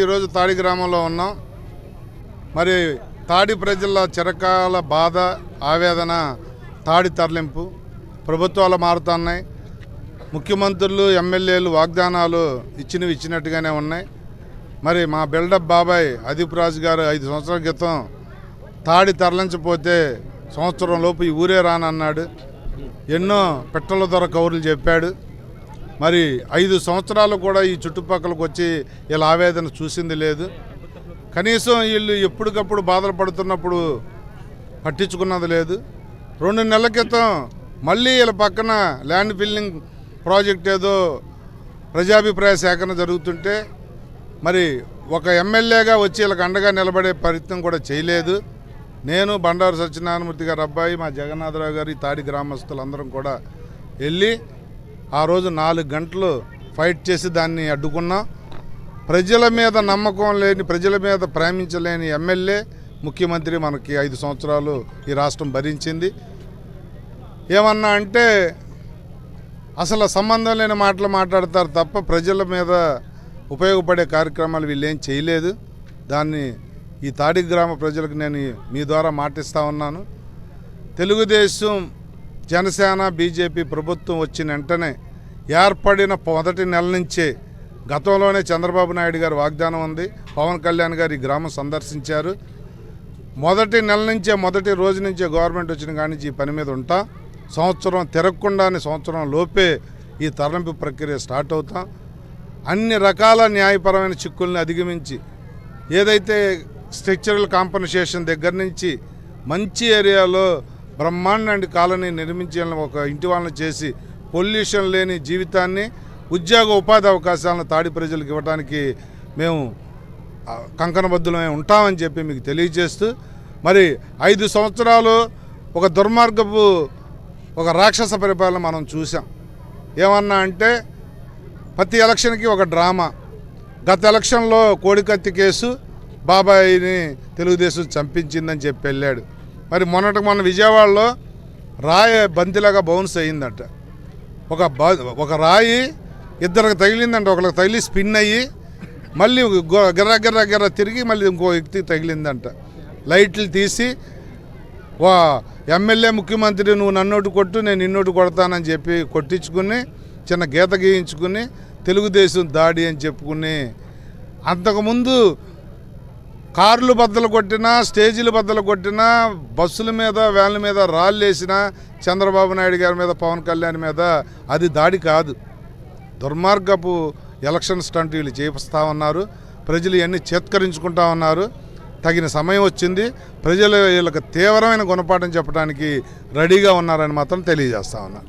ఈరోజు తాడి గ్రామంలో ఉన్నాం. మరి తాడి ప్రజల చిరకాల బాధ ఆవేదన తాడి తరలింపు ప్రభుత్వాలు మారుతున్నాయి. ముఖ్యమంత్రులు ఎమ్మెల్యేలు వాగ్దానాలు ఇచ్చినవి ఇచ్చినట్టుగానే ఉన్నాయి. మరి మా బిల్డప్ బాబాయ్ అదీప్ రాజు గారు ఐదు సంవత్సరాల క్రితం తాడి తరలించపోతే సంవత్సరం లోపు ఈ ఊరే రానన్నాడు. ఎన్నో పెట్టల ధర కౌరులు చెప్పాడు. మరి ఐదు సంవత్సరాలు కూడా ఈ చుట్టుపక్కలకు వచ్చి ఇలా ఆవేదన చూసింది లేదు. కనీసం వీళ్ళు ఎప్పటికప్పుడు బాధలు పడుతున్నప్పుడు పట్టించుకున్నది లేదు. రెండు నెలల క్రితం మళ్ళీ వీళ్ళ పక్కన ల్యాండ్ ఫిల్లింగ్ ప్రాజెక్ట్ ఏదో ప్రజాభిప్రాయ సేకరణ జరుగుతుంటే మరి ఒక ఎమ్మెల్యేగా వచ్చి వీళ్ళకి అండగా నిలబడే ప్రయత్నం కూడా చేయలేదు. నేను బండారు సత్యనారాయణమూర్తి గారు అబ్బాయి మా జగన్నాథరావు గారి తాడి గ్రామస్తులందరం కూడా వెళ్ళి ఆ రోజు నాలుగు గంటలు ఫైట్ చేసి దాన్ని అడ్డుకున్నాం. ప్రజల మీద నమ్మకం లేని ప్రజల మీద ప్రేమించలేని ఎమ్మెల్యే ముఖ్యమంత్రి మనకి ఐదు సంవత్సరాలు ఈ రాష్ట్రం భరించింది. ఏమన్నా అంటే అసలు సంబంధం లేని మాటలు మాట్లాడతారు తప్ప ప్రజల మీద ఉపయోగపడే కార్యక్రమాలు వీళ్ళేం చేయలేదు. దాన్ని ఈ తాడి గ్రామ ప్రజలకు నేను మీ ద్వారా మాటిస్తూ ఉన్నాను. తెలుగుదేశం జనసేన బీజేపీ ప్రభుత్వం వచ్చిన వెంటనే ఏర్పడిన మొదటి నెల నుంచే గతంలోనే చంద్రబాబు నాయుడు గారి వాగ్దానం ఉంది. పవన్ కళ్యాణ్ గారు ఈ గ్రామం సందర్శించారు. మొదటి నెల నుంచే మొదటి రోజు నుంచే గవర్నమెంట్ వచ్చిన కానీ ఈ పని మీద ఉంటాం. సంవత్సరం తిరగకుండానే సంవత్సరం లోపే ఈ తరలింపు ప్రక్రియ స్టార్ట్ అవుతాం. అన్ని రకాల న్యాయపరమైన చిక్కుల్ని అధిగమించి ఏదైతే స్ట్రక్చరల్ కాంపన్సేషన్ దగ్గర నుంచి మంచి ఏరియాలో బ్రహ్మాండ కాలనీ నిర్మించాలని ఒక ఇంటి వాళ్ళని చేసి పొల్యూషన్ లేని జీవితాన్ని ఉద్యోగ ఉపాధి అవకాశాలను తాడి ప్రజలకు ఇవ్వడానికి మేము కంకణబద్ధులమే ఉంటామని చెప్పి మీకు తెలియజేస్తూ మరి ఐదు సంవత్సరాలు ఒక దుర్మార్గపు ఒక రాక్షస పరిపాలన మనం చూసాం ఏమన్నా అంటే ప్రతి ఎలక్షన్కి ఒక డ్రామా. గత ఎలక్షన్లో కోడికత్తి కేసు బాబాయిని తెలుగుదేశం చంపించిందని చెప్పి వెళ్ళాడు. మరి మొన్నటి మొన్న విజయవాడలో రాయి బంతిలాగా బౌన్స్ అయ్యిందట. ఒక బ- ఒక రాయి ఇద్దరికి తగిలిందంట ఒకరికి తగిలి స్పిన్ అయ్యి మళ్ళీ గిర్ర గిర్ర గిర్ర తిరిగి మళ్ళీ ఇంకో వ్యక్తికి తగిలిందంట. లైట్లు తీసి వా ఎమ్మెల్యే ముఖ్యమంత్రి నువ్వు నన్నోటి కొట్టు నేను నిన్నోటి కొడతానని చెప్పి కొట్టించుకుని చిన్న గీత గీయించుకుని తెలుగుదేశం దాడి అని చెప్పుకుని అంతకుముందు కార్లు బద్దలు కొట్టినా స్టేజీలు బద్దలు కొట్టినా బస్సుల మీద వ్యాన్ల మీద రాళ్ళు వేసినా చంద్రబాబు నాయుడు గారి మీద పవన్ కళ్యాణ్ మీద అది దాడి కాదు. దుర్మార్గపు ఎలక్షన్ స్టంట్ వీళ్ళు చేపిస్తా ఉన్నారు. ప్రజలు ఇవన్నీ చేత్కరించుకుంటా ఉన్నారు. తగిన సమయం వచ్చింది. ప్రజలు వీళ్ళకి తీవ్రమైన గుణపాఠం చెప్పడానికి రెడీగా ఉన్నారని మాత్రం తెలియజేస్తా ఉన్నారు